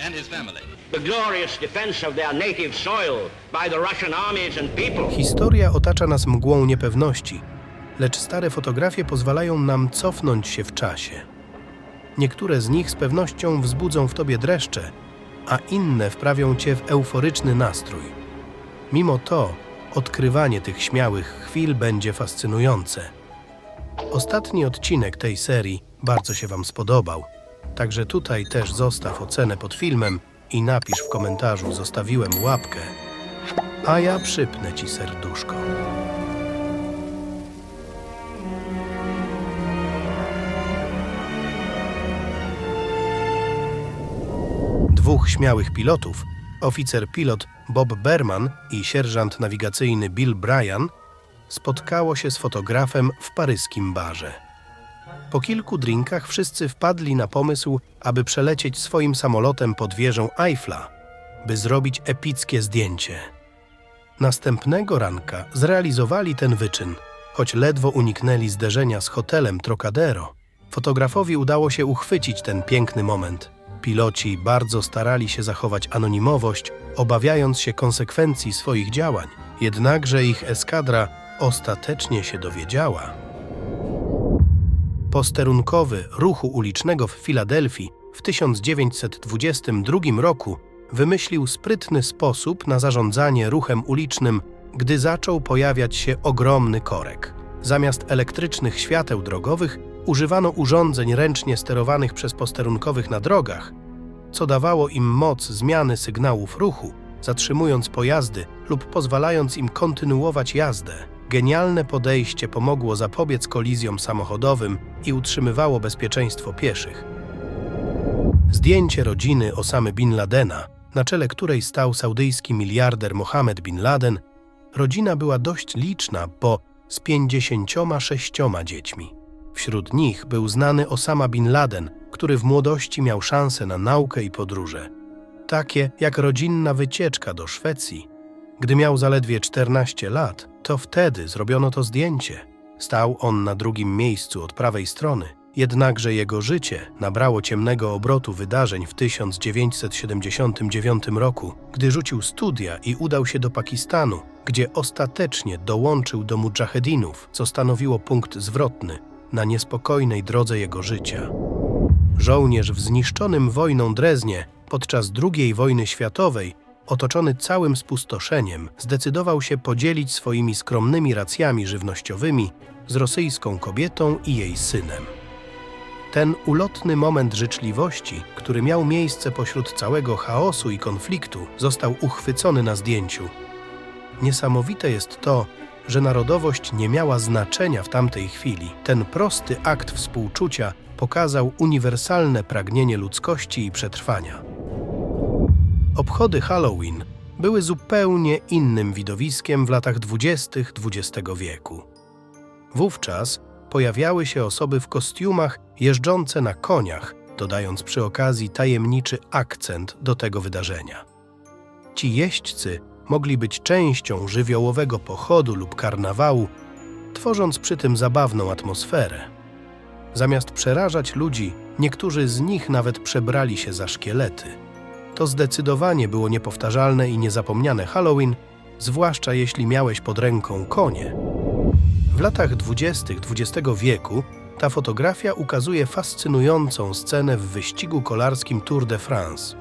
And his family. the glorious defense of their native soil by the Russian armies and people. Historia otacza nas mgłą niepewności, lecz stare fotografie pozwalają nam cofnąć się w czasie. Niektóre z nich z pewnością wzbudzą w tobie dreszcze, a inne wprawią cię w euforyczny nastrój. Mimo to, odkrywanie tych śmiałych chwil będzie fascynujące. Ostatni odcinek tej serii bardzo się Wam spodobał. Także tutaj też zostaw ocenę pod filmem i napisz w komentarzu zostawiłem łapkę, a ja przypnę Ci serduszko. Dwóch śmiałych pilotów, oficer pilot Bob Berman i sierżant nawigacyjny Bill Bryan, spotkało się z fotografem w paryskim barze. Po kilku drinkach wszyscy wpadli na pomysł, aby przelecieć swoim samolotem pod wieżą Eiffla, by zrobić epickie zdjęcie. Następnego ranka zrealizowali ten wyczyn, choć ledwo uniknęli zderzenia z hotelem Trocadero. Fotografowi udało się uchwycić ten piękny moment. Piloci bardzo starali się zachować anonimowość, obawiając się konsekwencji swoich działań. Jednakże ich eskadra ostatecznie się dowiedziała. Posterunkowy ruchu ulicznego w Filadelfii w 1922 roku wymyślił sprytny sposób na zarządzanie ruchem ulicznym, gdy zaczął pojawiać się ogromny korek. Zamiast elektrycznych świateł drogowych używano urządzeń ręcznie sterowanych przez posterunkowych na drogach, co dawało im moc zmiany sygnałów ruchu, zatrzymując pojazdy lub pozwalając im kontynuować jazdę. Genialne podejście pomogło zapobiec kolizjom samochodowym i utrzymywało bezpieczeństwo pieszych. Zdjęcie rodziny Osamy Bin Ladena, na czele której stał saudyjski miliarder Mohammed Bin Laden, rodzina była dość liczna, bo z 56 dziećmi. Wśród nich był znany Osama Bin Laden, który w młodości miał szansę na naukę i podróże. Takie jak rodzinna wycieczka do Szwecji. Gdy miał zaledwie 14 lat, to wtedy zrobiono to zdjęcie. Stał on na drugim miejscu od prawej strony, jednakże jego życie nabrało ciemnego obrotu wydarzeń w 1979 roku, gdy rzucił studia i udał się do Pakistanu, gdzie ostatecznie dołączył do mudżahedinów, co stanowiło punkt zwrotny na niespokojnej drodze jego życia. Żołnierz w zniszczonym wojną Dreznie podczas II wojny światowej, otoczony całym spustoszeniem, zdecydował się podzielić swoimi skromnymi racjami żywnościowymi z rosyjską kobietą i jej synem. Ten ulotny moment życzliwości, który miał miejsce pośród całego chaosu i konfliktu, został uchwycony na zdjęciu. Niesamowite jest to, że narodowość nie miała znaczenia w tamtej chwili. Ten prosty akt współczucia pokazał uniwersalne pragnienie ludzkości i przetrwania. Obchody Halloween były zupełnie innym widowiskiem w latach dwudziestych XX wieku. Wówczas pojawiały się osoby w kostiumach jeżdżące na koniach, dodając przy okazji tajemniczy akcent do tego wydarzenia. Ci jeźdźcy mogli być częścią żywiołowego pochodu lub karnawału, tworząc przy tym zabawną atmosferę. Zamiast przerażać ludzi, niektórzy z nich nawet przebrali się za szkielety. To zdecydowanie było niepowtarzalne i niezapomniane Halloween, zwłaszcza jeśli miałeś pod ręką konie. W latach dwudziestych XX wieku ta fotografia ukazuje fascynującą scenę w wyścigu kolarskim Tour de France.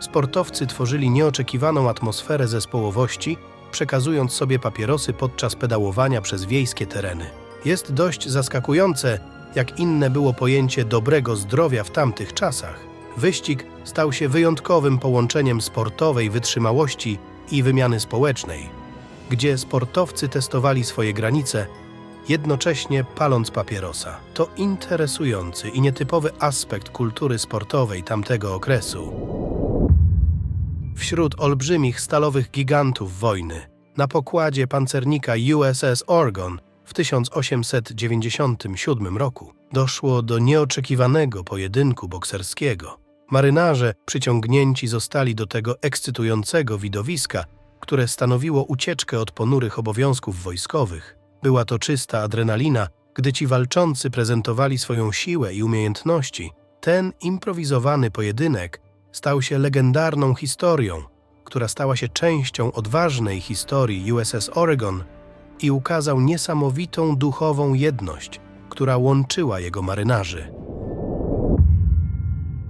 Sportowcy tworzyli nieoczekiwaną atmosferę zespołowości, przekazując sobie papierosy podczas pedałowania przez wiejskie tereny. Jest dość zaskakujące, jak inne było pojęcie dobrego zdrowia w tamtych czasach. Wyścig stał się wyjątkowym połączeniem sportowej wytrzymałości i wymiany społecznej, gdzie sportowcy testowali swoje granice, jednocześnie paląc papierosa. To interesujący i nietypowy aspekt kultury sportowej tamtego okresu. Wśród olbrzymich stalowych gigantów wojny, na pokładzie pancernika USS Oregon w 1897 roku doszło do nieoczekiwanego pojedynku bokserskiego. Marynarze przyciągnięci zostali do tego ekscytującego widowiska, które stanowiło ucieczkę od ponurych obowiązków wojskowych. Była to czysta adrenalina, gdy ci walczący prezentowali swoją siłę i umiejętności. Ten improwizowany pojedynek stał się legendarną historią, która stała się częścią odważnej historii USS Oregon i ukazał niesamowitą duchową jedność, która łączyła jego marynarzy.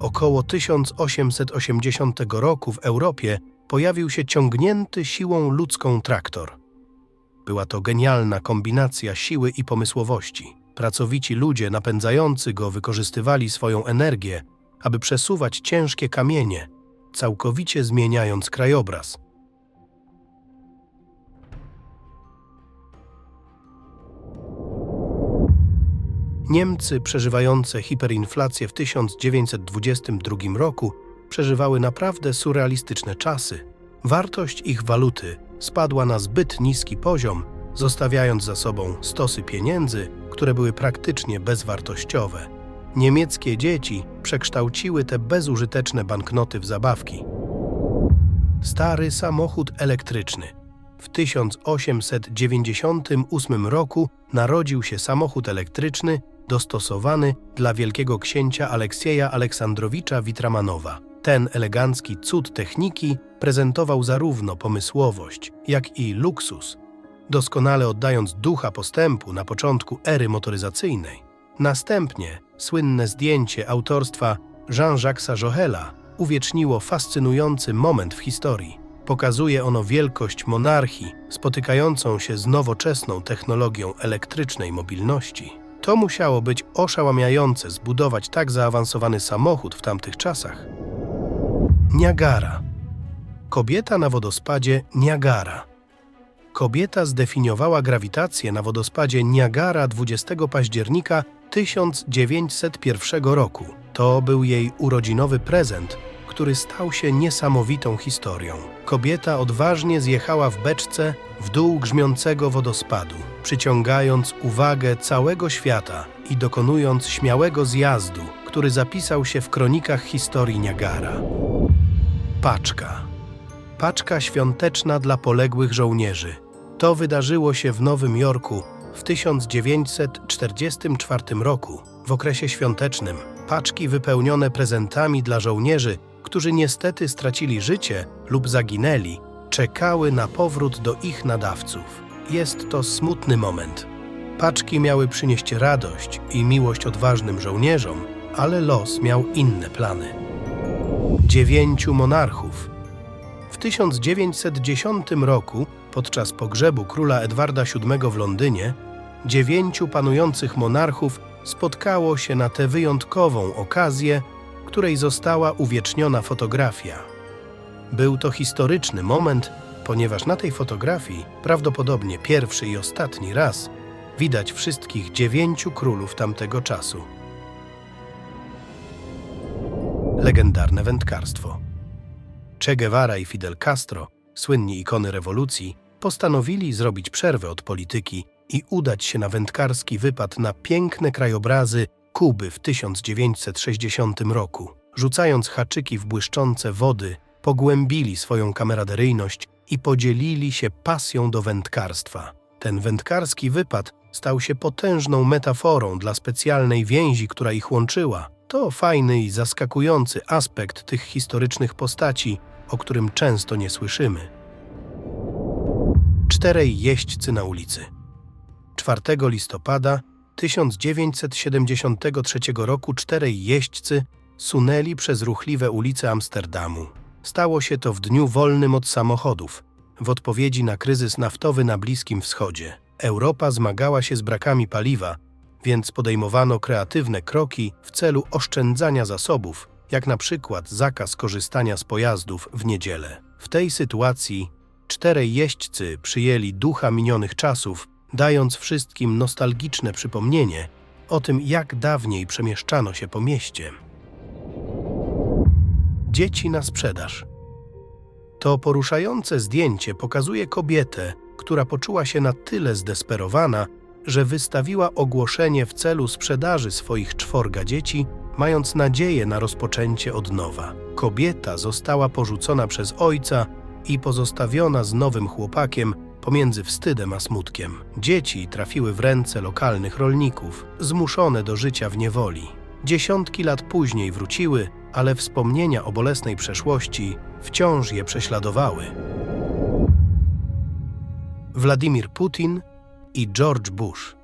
Około 1880 roku w Europie pojawił się ciągnięty siłą ludzką traktor. Była to genialna kombinacja siły i pomysłowości. Pracowici ludzie napędzający go wykorzystywali swoją energię, aby przesuwać ciężkie kamienie, całkowicie zmieniając krajobraz. Niemcy przeżywające hiperinflację w 1922 roku przeżywały naprawdę surrealistyczne czasy. Wartość ich waluty spadła na zbyt niski poziom, zostawiając za sobą stosy pieniędzy, które były praktycznie bezwartościowe. Niemieckie dzieci przekształciły te bezużyteczne banknoty w zabawki. Stary samochód elektryczny. W 1898 roku narodził się samochód elektryczny dostosowany dla wielkiego księcia Aleksieja Aleksandrowicza Witramanowa. Ten elegancki cud techniki prezentował zarówno pomysłowość, jak i luksus, doskonale oddając ducha postępu na początku ery motoryzacyjnej. Następnie słynne zdjęcie autorstwa Jean-Jacques'a Johela uwieczniło fascynujący moment w historii. Pokazuje ono wielkość monarchii spotykającą się z nowoczesną technologią elektrycznej mobilności. To musiało być oszałamiające zbudować tak zaawansowany samochód w tamtych czasach. Niagara. Kobieta na wodospadzie Niagara. Kobieta zdefiniowała grawitację na wodospadzie Niagara 20 października 1901 roku. To był jej urodzinowy prezent, który stał się niesamowitą historią. Kobieta odważnie zjechała w beczce w dół grzmiącego wodospadu, przyciągając uwagę całego świata i dokonując śmiałego zjazdu, który zapisał się w kronikach historii Niagara. Paczka. Paczka świąteczna dla poległych żołnierzy. To wydarzyło się w Nowym Jorku w 1944 roku. W okresie świątecznym paczki wypełnione prezentami dla żołnierzy, którzy niestety stracili życie lub zaginęli, czekały na powrót do ich nadawców. Jest to smutny moment. Paczki miały przynieść radość i miłość odważnym żołnierzom, ale los miał inne plany. Dziewięciu monarchów. W 1910 roku, podczas pogrzebu króla Edwarda VII w Londynie, dziewięciu panujących monarchów spotkało się na tę wyjątkową okazję, której została uwieczniona fotografia. Był to historyczny moment, ponieważ na tej fotografii, prawdopodobnie pierwszy i ostatni raz, widać wszystkich dziewięciu królów tamtego czasu. Legendarne wędkarstwo. Che Guevara i Fidel Castro, słynni ikony rewolucji, postanowili zrobić przerwę od polityki i udać się na wędkarski wypad na piękne krajobrazy Kuby w 1960 roku. Rzucając haczyki w błyszczące wody, pogłębili swoją kameraderyjność i podzielili się pasją do wędkarstwa. Ten wędkarski wypad stał się potężną metaforą dla specjalnej więzi, która ich łączyła. To fajny i zaskakujący aspekt tych historycznych postaci, o którym często nie słyszymy. Czterej jeźdźcy na ulicy. 4 listopada 1973 roku czterej jeźdźcy sunęli przez ruchliwe ulice Amsterdamu. Stało się to w dniu wolnym od samochodów, w odpowiedzi na kryzys naftowy na Bliskim Wschodzie. Europa zmagała się z brakami paliwa, więc podejmowano kreatywne kroki w celu oszczędzania zasobów, jak na przykład zakaz korzystania z pojazdów w niedzielę. W tej sytuacji czterej jeźdźcy przyjęli ducha minionych czasów, dając wszystkim nostalgiczne przypomnienie o tym, jak dawniej przemieszczano się po mieście. Dzieci na sprzedaż. To poruszające zdjęcie pokazuje kobietę, która poczuła się na tyle zdesperowana, że wystawiła ogłoszenie w celu sprzedaży swoich czworga dzieci, mając nadzieję na rozpoczęcie od nowa. Kobieta została porzucona przez ojca i pozostawiona z nowym chłopakiem pomiędzy wstydem a smutkiem. Dzieci trafiły w ręce lokalnych rolników, zmuszone do życia w niewoli. Dziesiątki lat później wróciły ale wspomnienia o bolesnej przeszłości wciąż je prześladowały. Władimir Putin i George Bush.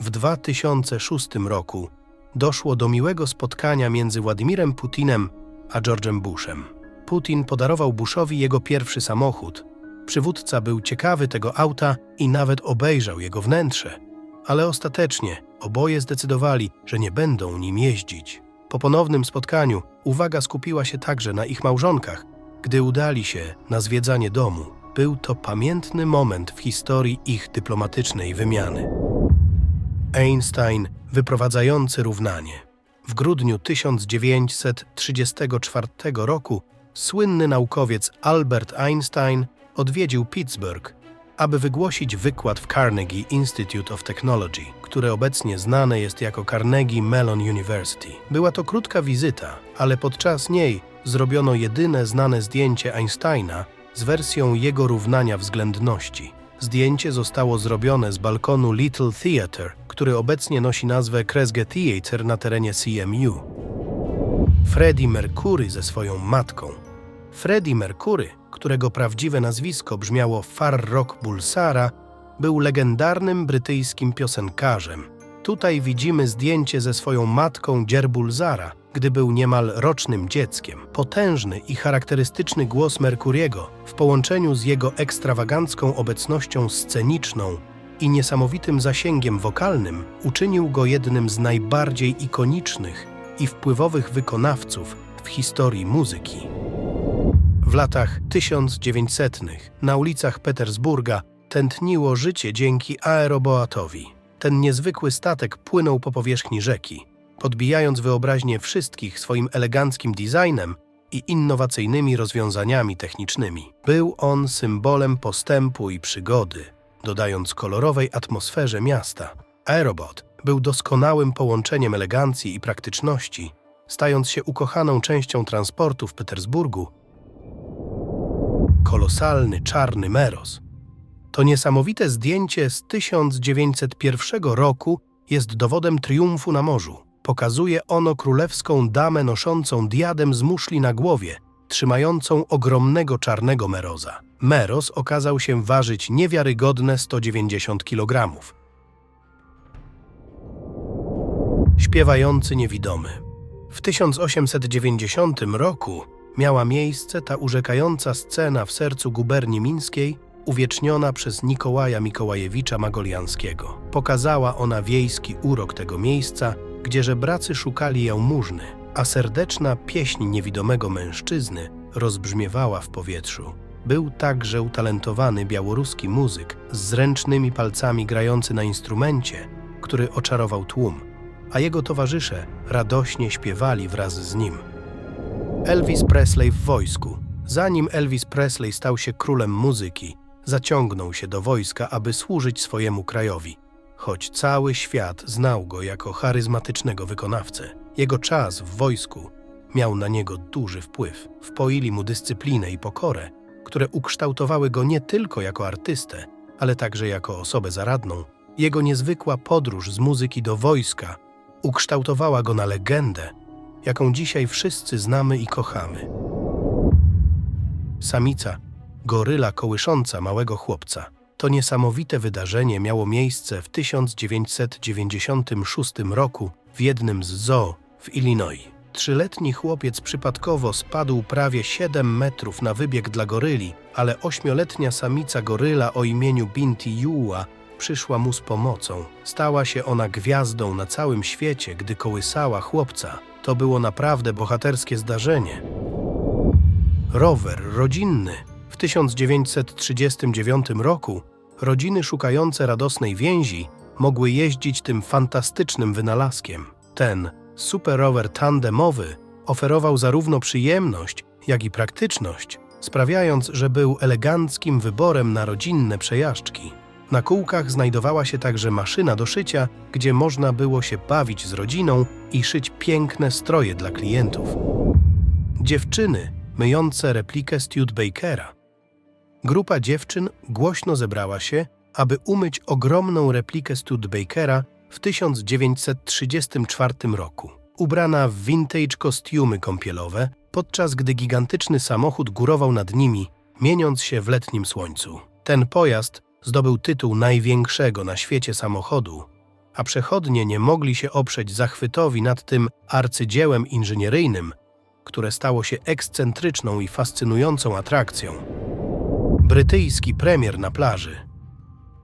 W 2006 roku doszło do miłego spotkania między Władimirem Putinem a George'em Bushem. Putin podarował Bushowi jego pierwszy samochód. Przywódca był ciekawy tego auta i nawet obejrzał jego wnętrze. Ale ostatecznie oboje zdecydowali, że nie będą nim jeździć. Po ponownym spotkaniu uwaga skupiła się także na ich małżonkach, gdy udali się na zwiedzanie domu. Był to pamiętny moment w historii ich dyplomatycznej wymiany. Einstein wyprowadzający równanie. W grudniu 1934 roku słynny naukowiec Albert Einstein odwiedził Pittsburgh, aby wygłosić wykład w Carnegie Institute of Technology, które obecnie znane jest jako Carnegie Mellon University. Była to krótka wizyta, ale podczas niej zrobiono jedyne znane zdjęcie Einsteina z wersją jego równania względności. Zdjęcie zostało zrobione z balkonu Little Theatre, który obecnie nosi nazwę Kresge Theatre na terenie CMU. Freddie Mercury ze swoją matką. Freddie Mercury, którego prawdziwe nazwisko brzmiało Farrokh Bulsara, był legendarnym brytyjskim piosenkarzem. Tutaj widzimy zdjęcie ze swoją matką Djerbulzara, gdy był niemal rocznym dzieckiem. Potężny i charakterystyczny głos Mercuriego w połączeniu z jego ekstrawagancką obecnością sceniczną i niesamowitym zasięgiem wokalnym uczynił go jednym z najbardziej ikonicznych i wpływowych wykonawców w historii muzyki. W latach 1900 na ulicach Petersburga tętniło życie dzięki aeroboatowi. Ten niezwykły statek płynął po powierzchni rzeki, podbijając wyobraźnię wszystkich swoim eleganckim designem i innowacyjnymi rozwiązaniami technicznymi. Był on symbolem postępu i przygody, dodając kolorowej atmosferze miasta. Aerobot był doskonałym połączeniem elegancji i praktyczności, stając się ukochaną częścią transportu w Petersburgu. Kolosalny czarny Meros. To niesamowite zdjęcie z 1901 roku jest dowodem triumfu na morzu. Pokazuje ono królewską damę noszącą diadem z muszli na głowie, trzymającą ogromnego czarnego meroza. Meros okazał się ważyć niewiarygodne 190 kg. Śpiewający niewidomy. W 1890 roku miała miejsce ta urzekająca scena w sercu guberni mińskiej, uwieczniona przez Nikołaja Mikołajewicza Magolianskiego. Pokazała ona wiejski urok tego miejsca, gdzie żebracy szukali jałmużny, a serdeczna pieśń niewidomego mężczyzny rozbrzmiewała w powietrzu. Był także utalentowany białoruski muzyk z zręcznymi palcami grający na instrumencie, który oczarował tłum, a jego towarzysze radośnie śpiewali wraz z nim. Elvis Presley w wojsku. Zanim Elvis Presley stał się królem muzyki, zaciągnął się do wojska, aby służyć swojemu krajowi. Choć cały świat znał go jako charyzmatycznego wykonawcę, jego czas w wojsku miał na niego duży wpływ. Wpoili mu dyscyplinę i pokorę, które ukształtowały go nie tylko jako artystę, ale także jako osobę zaradną. Jego niezwykła podróż z muzyki do wojska ukształtowała go na legendę, jaką dzisiaj wszyscy znamy i kochamy. Samica, goryla kołysząca małego chłopca. To niesamowite wydarzenie miało miejsce w 1996 roku w jednym z zoo w Illinois. Trzyletni chłopiec przypadkowo spadł prawie 7 metrów na wybieg dla goryli, ale ośmioletnia samica goryla o imieniu Binti Juła przyszła mu z pomocą. Stała się ona gwiazdą na całym świecie, gdy kołysała chłopca. To było naprawdę bohaterskie zdarzenie. Rower rodzinny. W 1939 roku rodziny szukające radosnej więzi mogły jeździć tym fantastycznym wynalazkiem. Ten super rower tandemowy oferował zarówno przyjemność, jak i praktyczność, sprawiając, że był eleganckim wyborem na rodzinne przejażdżki. Na kółkach znajdowała się także maszyna do szycia, gdzie można było się bawić z rodziną i szyć piękne stroje dla klientów. Dziewczyny myjące replikę Studebakera. Grupa dziewczyn głośno zebrała się, aby umyć ogromną replikę Studebakera w 1934 roku. ubrana w vintage kostiumy kąpielowe, podczas gdy gigantyczny samochód górował nad nimi, mieniąc się w letnim słońcu. Ten pojazd zdobył tytuł największego na świecie samochodu, a przechodnie nie mogli się oprzeć zachwytowi nad tym arcydziełem inżynieryjnym, które stało się ekscentryczną i fascynującą atrakcją. Brytyjski premier na plaży.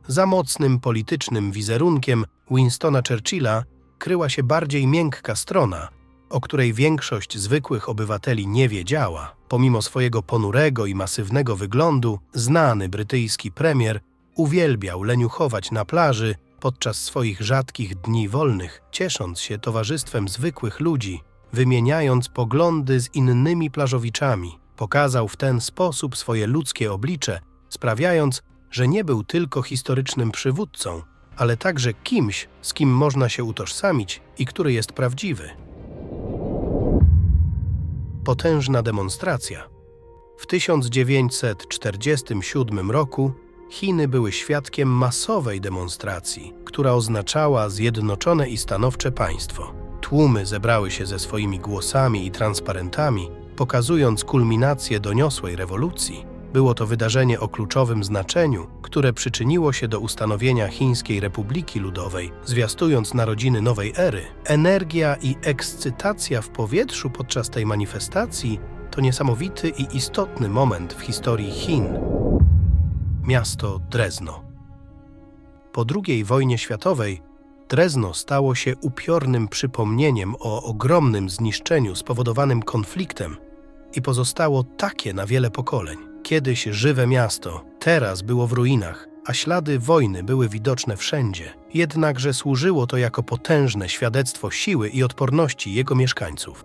Za mocnym politycznym wizerunkiem Winstona Churchilla kryła się bardziej miękka strona, o której większość zwykłych obywateli nie wiedziała. Pomimo swojego ponurego i masywnego wyglądu, znany brytyjski premier uwielbiał leniuchować na plaży podczas swoich rzadkich dni wolnych, ciesząc się towarzystwem zwykłych ludzi, wymieniając poglądy z innymi plażowiczami. Pokazał w ten sposób swoje ludzkie oblicze, sprawiając, że nie był tylko historycznym przywódcą, ale także kimś, z kim można się utożsamić i który jest prawdziwy. Potężna demonstracja. W 1947 roku Chiny były świadkiem masowej demonstracji, która oznaczała zjednoczone i stanowcze państwo. Tłumy zebrały się ze swoimi głosami i transparentami, pokazując kulminację doniosłej rewolucji. Było to wydarzenie o kluczowym znaczeniu, które przyczyniło się do ustanowienia Chińskiej Republiki Ludowej, zwiastując narodziny nowej ery. Energia i ekscytacja w powietrzu podczas tej manifestacji to niesamowity i istotny moment w historii Chin. Miasto Drezno. Po II wojnie światowej Drezno stało się upiornym przypomnieniem o ogromnym zniszczeniu spowodowanym konfliktem i pozostało takie na wiele pokoleń. Kiedyś żywe miasto, teraz było w ruinach, a ślady wojny były widoczne wszędzie. Jednakże służyło to jako potężne świadectwo siły i odporności jego mieszkańców.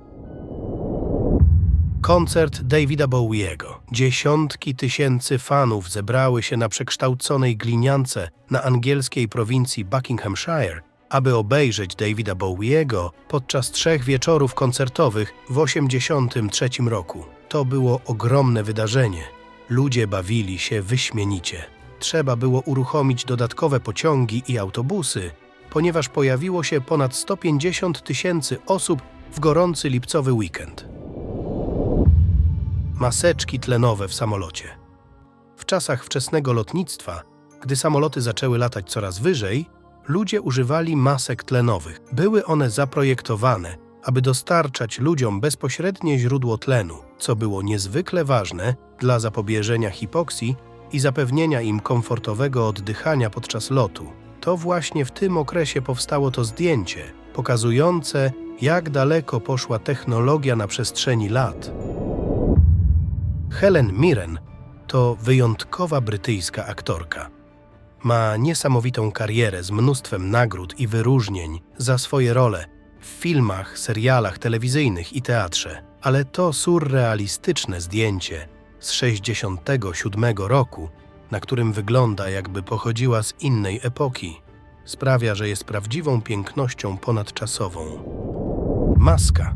Koncert Davida Bowiego. Dziesiątki tysięcy fanów zebrały się na przekształconej gliniance na angielskiej prowincji Buckinghamshire, aby obejrzeć Davida Bowiego podczas trzech wieczorów koncertowych w 1983 roku. To było ogromne wydarzenie. Ludzie bawili się wyśmienicie. Trzeba było uruchomić dodatkowe pociągi i autobusy, ponieważ pojawiło się ponad 150 tysięcy osób w gorący lipcowy weekend. Maseczki tlenowe w samolocie. W czasach wczesnego lotnictwa, gdy samoloty zaczęły latać coraz wyżej, ludzie używali masek tlenowych. Były one zaprojektowane, aby dostarczać ludziom bezpośrednie źródło tlenu, co było niezwykle ważne dla zapobieżenia hipoksji i zapewnienia im komfortowego oddychania podczas lotu. To właśnie w tym okresie powstało to zdjęcie, pokazujące, jak daleko poszła technologia na przestrzeni lat. Helen Mirren to wyjątkowa brytyjska aktorka. Ma niesamowitą karierę z mnóstwem nagród i wyróżnień za swoje role w filmach, serialach telewizyjnych i teatrze, ale to surrealistyczne zdjęcie z 67 roku, na którym wygląda jakby pochodziła z innej epoki, sprawia, że jest prawdziwą pięknością ponadczasową. Maska.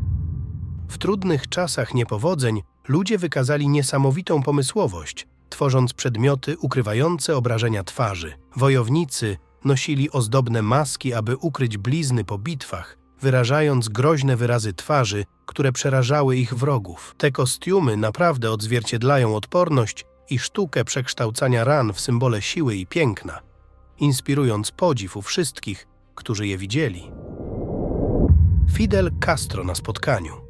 W trudnych czasach niepowodzeń ludzie wykazali niesamowitą pomysłowość, tworząc przedmioty ukrywające obrażenia twarzy. Wojownicy nosili ozdobne maski, aby ukryć blizny po bitwach, wyrażając groźne wyrazy twarzy, które przerażały ich wrogów. Te kostiumy naprawdę odzwierciedlają odporność i sztukę przekształcania ran w symbole siły i piękna, inspirując podziw u wszystkich, którzy je widzieli. Fidel Castro na spotkaniu.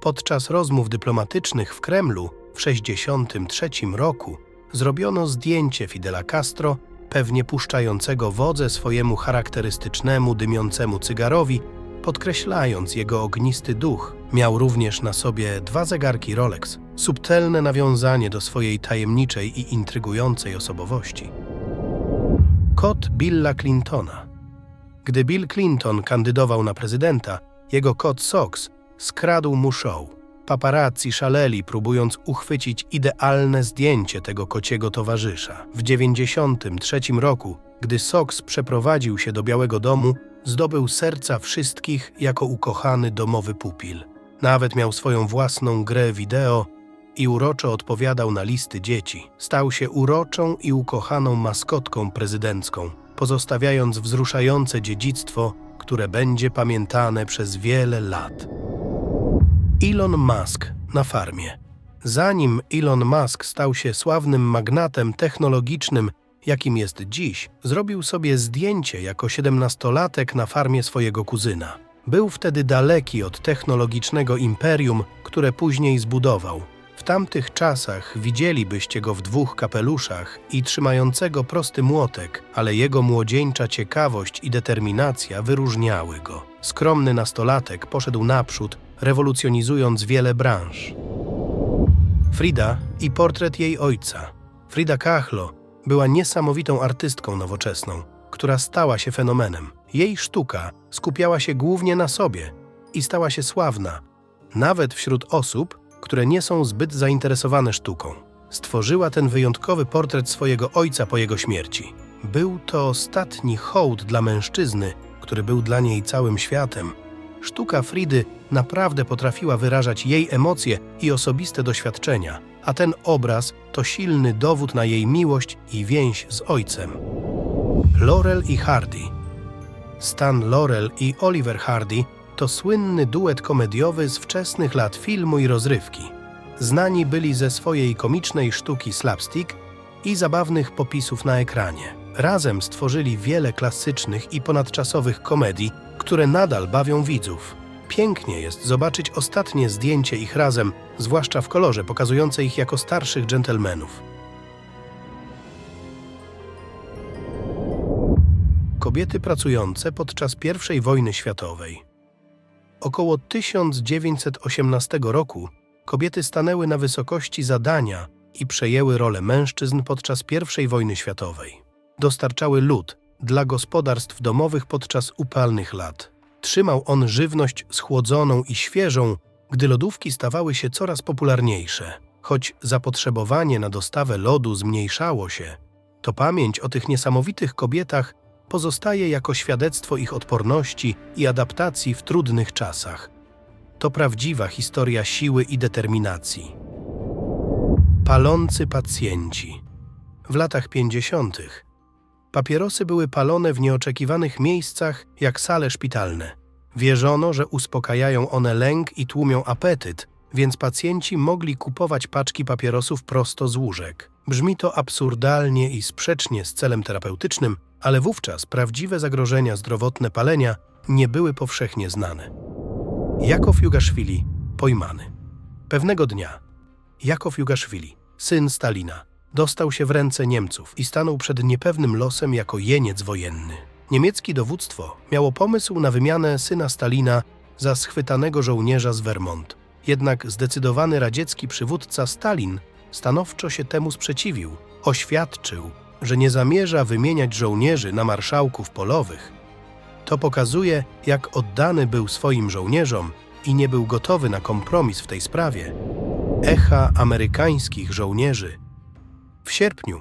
Podczas rozmów dyplomatycznych w Kremlu w 1963 roku zrobiono zdjęcie Fidela Castro, pewnie puszczającego wodze swojemu charakterystycznemu dymiącemu cygarowi, podkreślając jego ognisty duch. Miał również na sobie dwa zegarki Rolex, subtelne nawiązanie do swojej tajemniczej i intrygującej osobowości. Kot Billa Clintona. Gdy Bill Clinton kandydował na prezydenta, jego kot Sox skradł mu show. Paparazzi szaleli, próbując uchwycić idealne zdjęcie tego kociego towarzysza. W 1993 roku, gdy Sox przeprowadził się do Białego Domu, zdobył serca wszystkich jako ukochany domowy pupil. Nawet miał swoją własną grę wideo i uroczo odpowiadał na listy dzieci. Stał się uroczą i ukochaną maskotką prezydencką, pozostawiając wzruszające dziedzictwo, które będzie pamiętane przez wiele lat. Elon Musk na farmie. Zanim Elon Musk stał się sławnym magnatem technologicznym, jakim jest dziś, zrobił sobie zdjęcie jako siedemnastolatek na farmie swojego kuzyna. Był wtedy daleki od technologicznego imperium, które później zbudował. W tamtych czasach widzielibyście go w dwóch kapeluszach i trzymającego prosty młotek, ale jego młodzieńcza ciekawość i determinacja wyróżniały go. Skromny nastolatek poszedł naprzód, rewolucjonizując wiele branż. Frida i portret jej ojca. Frida Kahlo była niesamowitą artystką nowoczesną, która stała się fenomenem. Jej sztuka skupiała się głównie na sobie i stała się sławna, nawet wśród osób, które nie są zbyt zainteresowane sztuką. Stworzyła ten wyjątkowy portret swojego ojca po jego śmierci. Był to ostatni hołd dla mężczyzny, który był dla niej całym światem. Sztuka Fridy naprawdę potrafiła wyrażać jej emocje i osobiste doświadczenia, a ten obraz to silny dowód na jej miłość i więź z ojcem. Laurel i Hardy Stan Laurel i Oliver Hardy to słynny duet komediowy z wczesnych lat filmu i rozrywki. Znani byli ze swojej komicznej sztuki slapstick i zabawnych popisów na ekranie. Razem stworzyli wiele klasycznych i ponadczasowych komedii, które nadal bawią widzów. Pięknie jest zobaczyć ostatnie zdjęcie ich razem, zwłaszcza w kolorze pokazujące ich jako starszych dżentelmenów. Kobiety pracujące podczas I wojny światowej. Około 1918 roku kobiety stanęły na wysokości zadania i przejęły rolę mężczyzn podczas I wojny światowej. Dostarczały lód dla gospodarstw domowych podczas upalnych lat. Trzymał on żywność schłodzoną i świeżą, gdy lodówki stawały się coraz popularniejsze. Choć zapotrzebowanie na dostawę lodu zmniejszało się, to pamięć o tych niesamowitych kobietach pozostaje jako świadectwo ich odporności i adaptacji w trudnych czasach. To prawdziwa historia siły i determinacji. Palący pacjenci. W latach 50. papierosy były palone w nieoczekiwanych miejscach, jak sale szpitalne. Wierzono, że uspokajają one lęk i tłumią apetyt, więc pacjenci mogli kupować paczki papierosów prosto z łóżek. Brzmi to absurdalnie i sprzecznie z celem terapeutycznym, ale wówczas prawdziwe zagrożenia zdrowotne palenia nie były powszechnie znane. Jakow Jugaszwili pojmany. Pewnego dnia Jakow Jugaszwili, syn Stalina, dostał się w ręce Niemców i stanął przed niepewnym losem jako jeniec wojenny. Niemieckie dowództwo miało pomysł na wymianę syna Stalina za schwytanego żołnierza z Vermont. Jednak zdecydowany radziecki przywódca Stalin stanowczo się temu sprzeciwił. Oświadczył, że nie zamierza wymieniać żołnierzy na marszałków polowych. To pokazuje, jak oddany był swoim żołnierzom i nie był gotowy na kompromis w tej sprawie. Echa amerykańskich żołnierzy. W sierpniu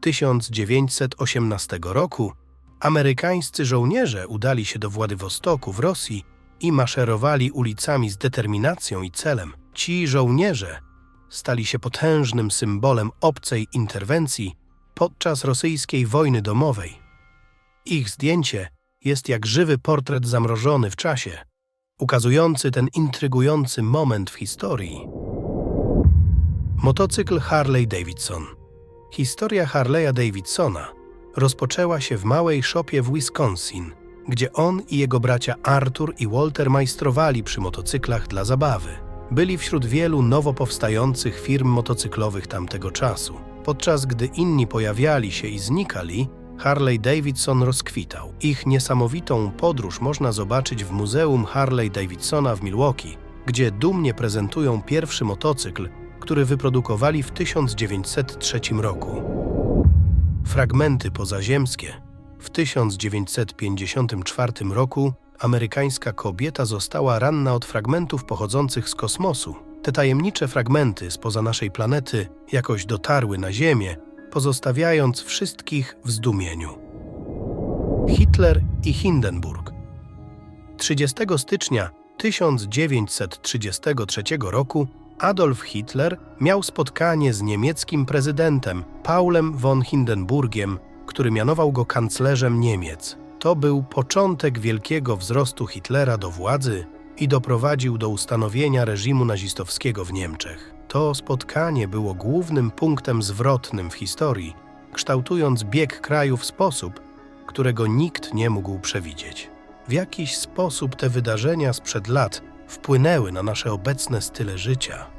1918 roku amerykańscy żołnierze udali się do Władywostoku w Rosji i maszerowali ulicami z determinacją i celem. Ci żołnierze stali się potężnym symbolem obcej interwencji podczas rosyjskiej wojny domowej. Ich zdjęcie jest jak żywy portret zamrożony w czasie, ukazujący ten intrygujący moment w historii. Motocykl Harley Davidson. Historia Harley'a Davidsona rozpoczęła się w małej szopie w Wisconsin, gdzie on i jego bracia Arthur i Walter majstrowali przy motocyklach dla zabawy. Byli wśród wielu nowo powstających firm motocyklowych tamtego czasu. Podczas gdy inni pojawiali się i znikali, Harley Davidson rozkwitał. Ich niesamowitą podróż można zobaczyć w Muzeum Harley Davidsona w Milwaukee, gdzie dumnie prezentują pierwszy motocykl, który wyprodukowali w 1903 roku. Fragmenty pozaziemskie. W 1954 roku amerykańska kobieta została ranna od fragmentów pochodzących z kosmosu. Te tajemnicze fragmenty spoza naszej planety jakoś dotarły na Ziemię, pozostawiając wszystkich w zdumieniu. Hitler i Hindenburg 30 stycznia 1933 roku Adolf Hitler miał spotkanie z niemieckim prezydentem Paulem von Hindenburgiem który mianował go kanclerzem Niemiec. To był początek wielkiego wzrostu Hitlera do władzy i doprowadził do ustanowienia reżimu nazistowskiego w Niemczech. To spotkanie było głównym punktem zwrotnym w historii, kształtując bieg kraju w sposób, którego nikt nie mógł przewidzieć. W jakiś sposób te wydarzenia sprzed lat wpłynęły na nasze obecne style życia.